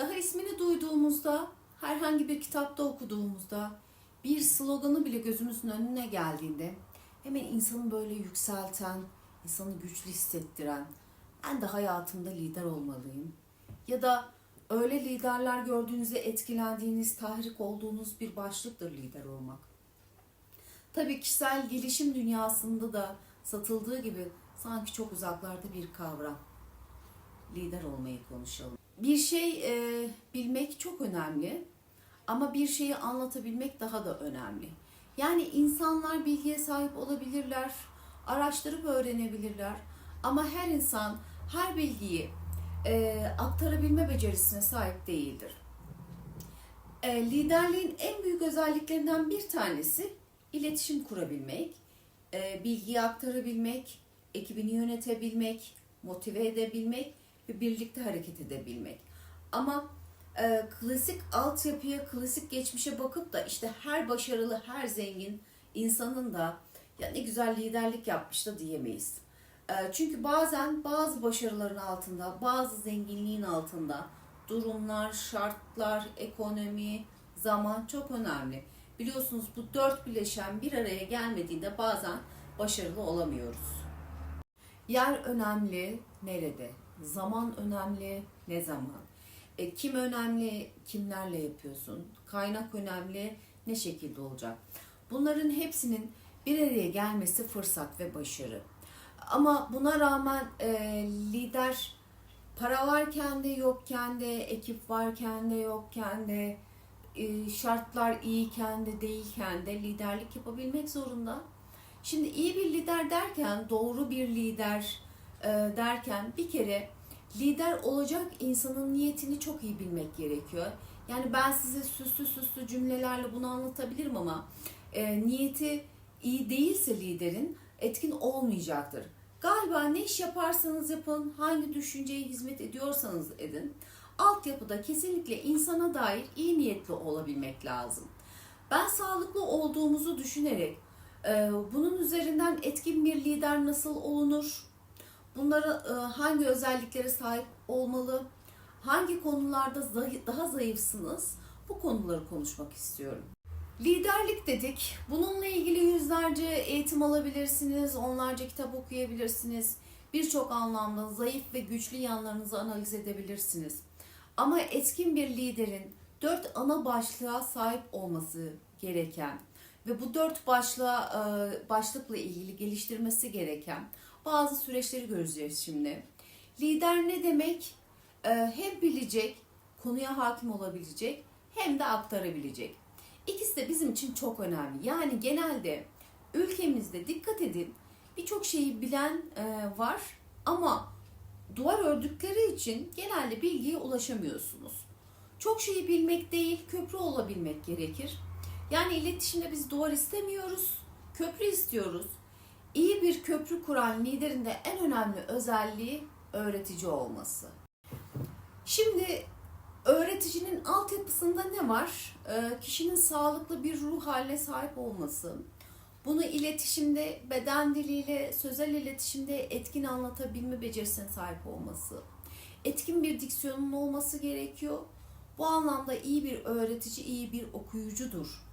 Daha ismini duyduğumuzda, herhangi bir kitapta okuduğumuzda, bir sloganı bile gözümüzün önüne geldiğinde hemen insanı böyle yükselten, insanı güçlü hissettiren, ben de hayatımda lider olmalıyım. Ya da öyle liderler gördüğünüzde etkilendiğiniz, tahrik olduğunuz bir başlıktır lider olmak. Tabii kişisel gelişim dünyasında da satıldığı gibi sanki çok uzaklarda bir kavram. Lider olmayı konuşalım. Bir şey e, bilmek çok önemli ama bir şeyi anlatabilmek daha da önemli. Yani insanlar bilgiye sahip olabilirler, araştırıp öğrenebilirler ama her insan her bilgiyi e, aktarabilme becerisine sahip değildir. E, liderliğin en büyük özelliklerinden bir tanesi iletişim kurabilmek, e, bilgiyi aktarabilmek, ekibini yönetebilmek, motive edebilmek ve birlikte hareket edebilmek. Ama e, klasik altyapıya, klasik geçmişe bakıp da işte her başarılı, her zengin insanın da ya ne güzel liderlik yapmış da diyemeyiz. E, çünkü bazen bazı başarıların altında, bazı zenginliğin altında durumlar, şartlar, ekonomi, zaman çok önemli. Biliyorsunuz bu dört bileşen bir araya gelmediğinde bazen başarılı olamıyoruz. Yer önemli, nerede? Zaman önemli, ne zaman? E, kim önemli, kimlerle yapıyorsun? Kaynak önemli, ne şekilde olacak? Bunların hepsinin bir araya gelmesi fırsat ve başarı. Ama buna rağmen e, lider para varken de yokken de, ekip varken de yokken de, e, şartlar iyiyken de değilken de liderlik yapabilmek zorunda. Şimdi iyi bir lider derken, doğru bir lider derken bir kere lider olacak insanın niyetini çok iyi bilmek gerekiyor. Yani ben size süslü süslü cümlelerle bunu anlatabilirim ama e, niyeti iyi değilse liderin etkin olmayacaktır. Galiba ne iş yaparsanız yapın, hangi düşünceye hizmet ediyorsanız edin, altyapıda kesinlikle insana dair iyi niyetli olabilmek lazım. Ben sağlıklı olduğumuzu düşünerek e, bunun üzerinden etkin bir lider nasıl olunur? Bunlara e, hangi özelliklere sahip olmalı? Hangi konularda daha zayıfsınız? Bu konuları konuşmak istiyorum. Liderlik dedik. Bununla ilgili yüzlerce eğitim alabilirsiniz, onlarca kitap okuyabilirsiniz. Birçok anlamda zayıf ve güçlü yanlarınızı analiz edebilirsiniz. Ama etkin bir liderin dört ana başlığa sahip olması gereken ve bu dört başlığa, e, başlıkla ilgili geliştirmesi gereken bazı süreçleri göreceğiz şimdi. Lider ne demek? E, Hem bilecek, konuya hakim olabilecek hem de aktarabilecek. İkisi de bizim için çok önemli. Yani genelde ülkemizde dikkat edin birçok şeyi bilen e, var ama duvar ördükleri için genelde bilgiye ulaşamıyorsunuz. Çok şeyi bilmek değil, köprü olabilmek gerekir. Yani iletişimde biz duvar istemiyoruz, köprü istiyoruz. İyi bir köprü kuran liderin de en önemli özelliği öğretici olması. Şimdi öğreticinin altyapısında ne var? Ee, kişinin sağlıklı bir ruh haline sahip olması. Bunu iletişimde, beden diliyle, sözel iletişimde etkin anlatabilme becerisine sahip olması. Etkin bir diksiyonun olması gerekiyor. Bu anlamda iyi bir öğretici, iyi bir okuyucudur.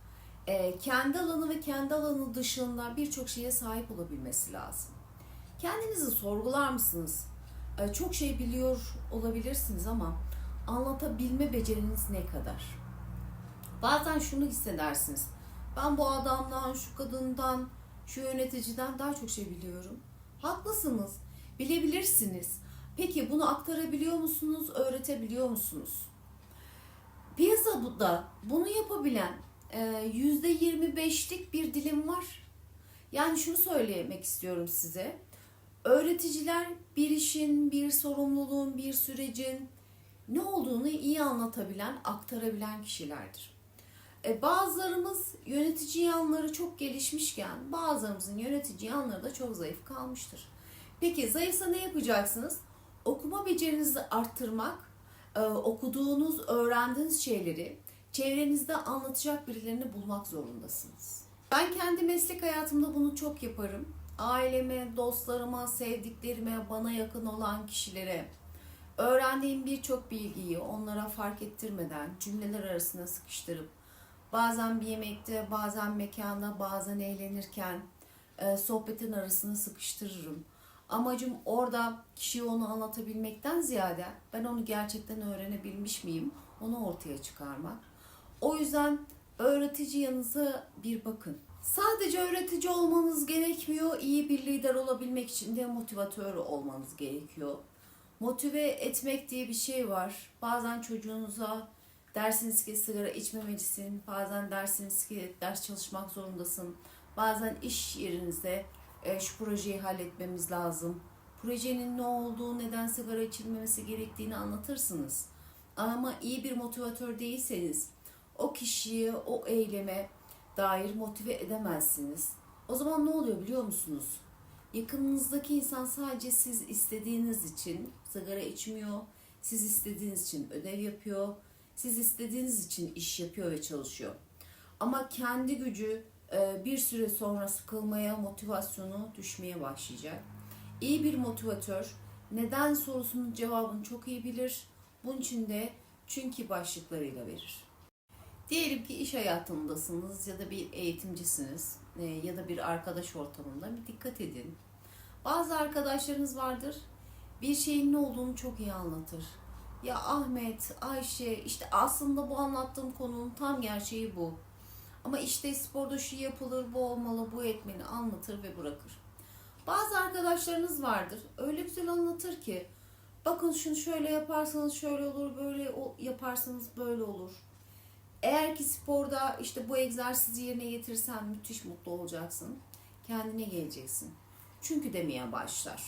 Ee, kendi alanı ve kendi alanı dışında birçok şeye sahip olabilmesi lazım. Kendinizi sorgular mısınız? Ee, çok şey biliyor olabilirsiniz ama anlatabilme beceriniz ne kadar? Bazen şunu hissedersiniz. Ben bu adamdan, şu kadından, şu yöneticiden daha çok şey biliyorum. Haklısınız. Bilebilirsiniz. Peki bunu aktarabiliyor musunuz, öğretebiliyor musunuz? Piyasada bunu yapabilen e, %25'lik bir dilim var. Yani şunu söylemek istiyorum size. Öğreticiler bir işin, bir sorumluluğun, bir sürecin ne olduğunu iyi anlatabilen, aktarabilen kişilerdir. E, bazılarımız yönetici yanları çok gelişmişken bazılarımızın yönetici yanları da çok zayıf kalmıştır. Peki zayıfsa ne yapacaksınız? Okuma becerinizi arttırmak, e, okuduğunuz, öğrendiğiniz şeyleri çevrenizde anlatacak birilerini bulmak zorundasınız. Ben kendi meslek hayatımda bunu çok yaparım. Aileme, dostlarıma, sevdiklerime, bana yakın olan kişilere Öğrendiğim birçok bilgiyi onlara fark ettirmeden cümleler arasına sıkıştırıp bazen bir yemekte, bazen mekanda, bazen eğlenirken e, sohbetin arasına sıkıştırırım. Amacım orada kişiye onu anlatabilmekten ziyade ben onu gerçekten öğrenebilmiş miyim onu ortaya çıkarmak. O yüzden öğretici yanınıza bir bakın. Sadece öğretici olmanız gerekmiyor. İyi bir lider olabilmek için de motivatör olmanız gerekiyor. Motive etmek diye bir şey var. Bazen çocuğunuza dersiniz ki sigara içmemelisin. Bazen dersiniz ki ders çalışmak zorundasın. Bazen iş yerinizde e, şu projeyi halletmemiz lazım. Projenin ne olduğu, neden sigara içilmemesi gerektiğini anlatırsınız. Ama iyi bir motivatör değilseniz o kişiyi o eyleme dair motive edemezsiniz. O zaman ne oluyor biliyor musunuz? Yakınınızdaki insan sadece siz istediğiniz için sigara içmiyor, siz istediğiniz için ödev yapıyor, siz istediğiniz için iş yapıyor ve çalışıyor. Ama kendi gücü e, bir süre sonra sıkılmaya, motivasyonu düşmeye başlayacak. İyi bir motivatör neden sorusunun cevabını çok iyi bilir. Bunun için de çünkü başlıklarıyla verir. Diyelim ki iş hayatındasınız ya da bir eğitimcisiniz e, ya da bir arkadaş ortamında bir dikkat edin. Bazı arkadaşlarınız vardır bir şeyin ne olduğunu çok iyi anlatır. Ya Ahmet, Ayşe işte aslında bu anlattığım konunun tam gerçeği bu. Ama işte sporda şu yapılır, bu olmalı, bu etmeli anlatır ve bırakır. Bazı arkadaşlarınız vardır öyle güzel anlatır ki bakın şunu şöyle yaparsanız şöyle olur, böyle yaparsanız böyle olur. Eğer ki sporda işte bu egzersizi yerine getirsen müthiş mutlu olacaksın. Kendine geleceksin. Çünkü demeye başlar.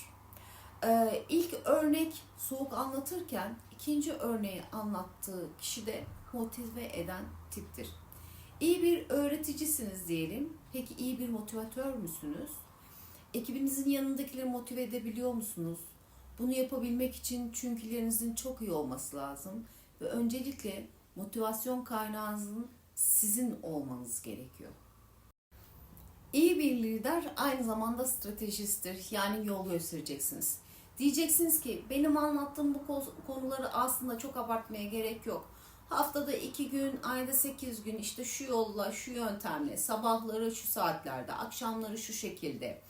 Ee, ilk örnek soğuk anlatırken ikinci örneği anlattığı kişi de motive eden tiptir. İyi bir öğreticisiniz diyelim. Peki iyi bir motivatör müsünüz? Ekibinizin yanındakileri motive edebiliyor musunuz? Bunu yapabilmek için çünkülerinizin çok iyi olması lazım. Ve öncelikle motivasyon kaynağınızın sizin olmanız gerekiyor. İyi bir lider aynı zamanda stratejisttir. Yani yol göstereceksiniz. Diyeceksiniz ki benim anlattığım bu ko- konuları aslında çok abartmaya gerek yok. Haftada iki gün, ayda sekiz gün işte şu yolla, şu yöntemle, sabahları şu saatlerde, akşamları şu şekilde.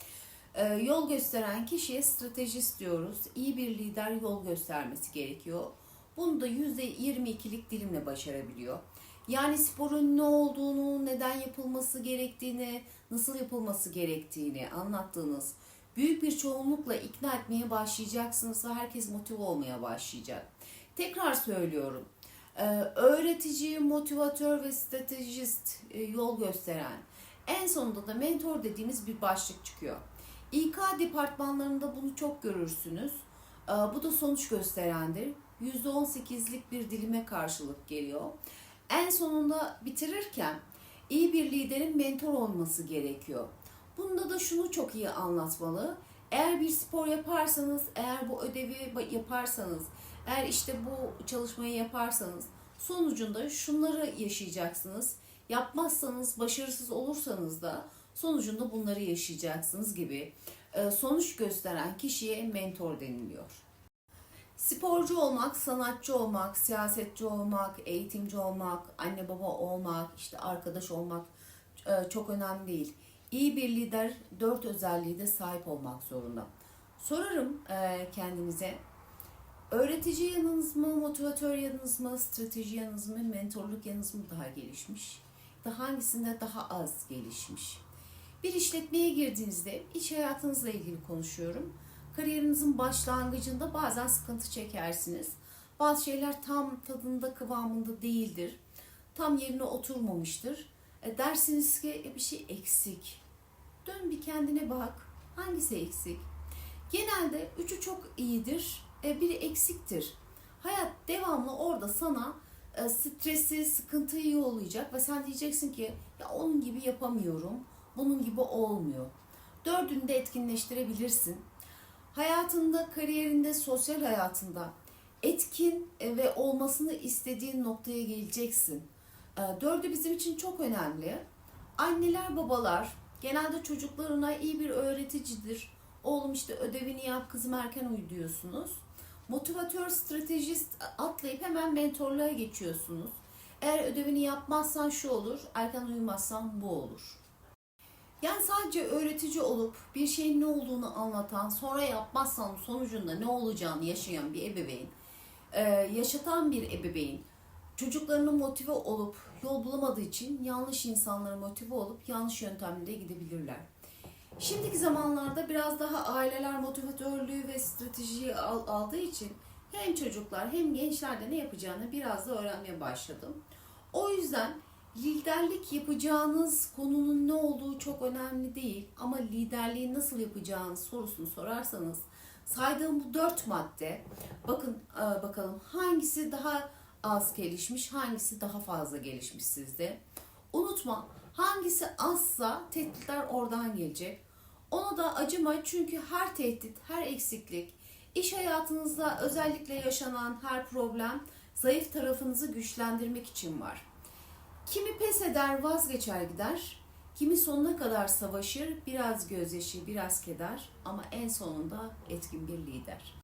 Ee, yol gösteren kişiye stratejist diyoruz. İyi bir lider yol göstermesi gerekiyor. Bunu da %22'lik dilimle başarabiliyor. Yani sporun ne olduğunu, neden yapılması gerektiğini, nasıl yapılması gerektiğini anlattığınız büyük bir çoğunlukla ikna etmeye başlayacaksınız ve herkes motive olmaya başlayacak. Tekrar söylüyorum. Ee, öğretici, motivatör ve stratejist e, yol gösteren. En sonunda da mentor dediğimiz bir başlık çıkıyor. İK departmanlarında bunu çok görürsünüz. Ee, Bu da sonuç gösterendir. %18'lik bir dilime karşılık geliyor. En sonunda bitirirken iyi bir liderin mentor olması gerekiyor. Bunda da şunu çok iyi anlatmalı. Eğer bir spor yaparsanız, eğer bu ödevi yaparsanız, eğer işte bu çalışmayı yaparsanız sonucunda şunları yaşayacaksınız. Yapmazsanız, başarısız olursanız da sonucunda bunları yaşayacaksınız gibi sonuç gösteren kişiye mentor deniliyor. Sporcu olmak, sanatçı olmak, siyasetçi olmak, eğitimci olmak, anne baba olmak, işte arkadaş olmak e, çok önemli değil. İyi bir lider dört özelliği de sahip olmak zorunda. Sorarım e, kendinize, öğretici yanınız mı, motivatör yanınız mı, strateji yanınız mı, mentorluk yanınız mı daha gelişmiş? Da hangisinde daha az gelişmiş? Bir işletmeye girdiğinizde iş hayatınızla ilgili konuşuyorum. Kariyerinizin başlangıcında bazen sıkıntı çekersiniz. Bazı şeyler tam tadında kıvamında değildir. Tam yerine oturmamıştır. E, dersiniz ki "E, bir şey eksik. Dön bir kendine bak. Hangisi eksik? Genelde üçü çok iyidir. E, biri eksiktir. Hayat devamlı orada sana e, stresi, sıkıntıyı yollayacak ve sen diyeceksin ki ya onun gibi yapamıyorum. Bunun gibi olmuyor. Dördünü de etkinleştirebilirsin. Hayatında, kariyerinde, sosyal hayatında etkin e, ve olmasını istediğin noktaya geleceksin. E, Dördü bizim için çok önemli. Anneler, babalar genelde çocuklarına iyi bir öğreticidir. Oğlum işte ödevini yap, kızım erken uyu diyorsunuz. Motivatör, stratejist atlayıp hemen mentorluğa geçiyorsunuz. Eğer ödevini yapmazsan şu olur, erken uyumazsan bu olur. Yani sadece öğretici olup bir şeyin ne olduğunu anlatan, sonra yapmazsan sonucunda ne olacağını yaşayan bir ebeveyn, e, yaşatan bir ebeveyn, çocuklarını motive olup yol bulamadığı için yanlış insanlara motive olup yanlış yöntemlere gidebilirler. Şimdiki zamanlarda biraz daha aileler motivatörlüğü ve stratejiyi al- aldığı için hem çocuklar hem gençler de ne yapacağını biraz da öğrenmeye başladım. O yüzden liderlik yapacağınız konunun ne olduğu çok önemli değil ama liderliği nasıl yapacağınız sorusunu sorarsanız saydığım bu dört madde bakın e, bakalım hangisi daha az gelişmiş hangisi daha fazla gelişmiş sizde. Unutma hangisi azsa tehditler oradan gelecek. Ona da acıma çünkü her tehdit, her eksiklik, iş hayatınızda özellikle yaşanan her problem zayıf tarafınızı güçlendirmek için var. Kimi pes eder, vazgeçer gider. Kimi sonuna kadar savaşır, biraz gözyaşı, biraz keder ama en sonunda etkin bir lider.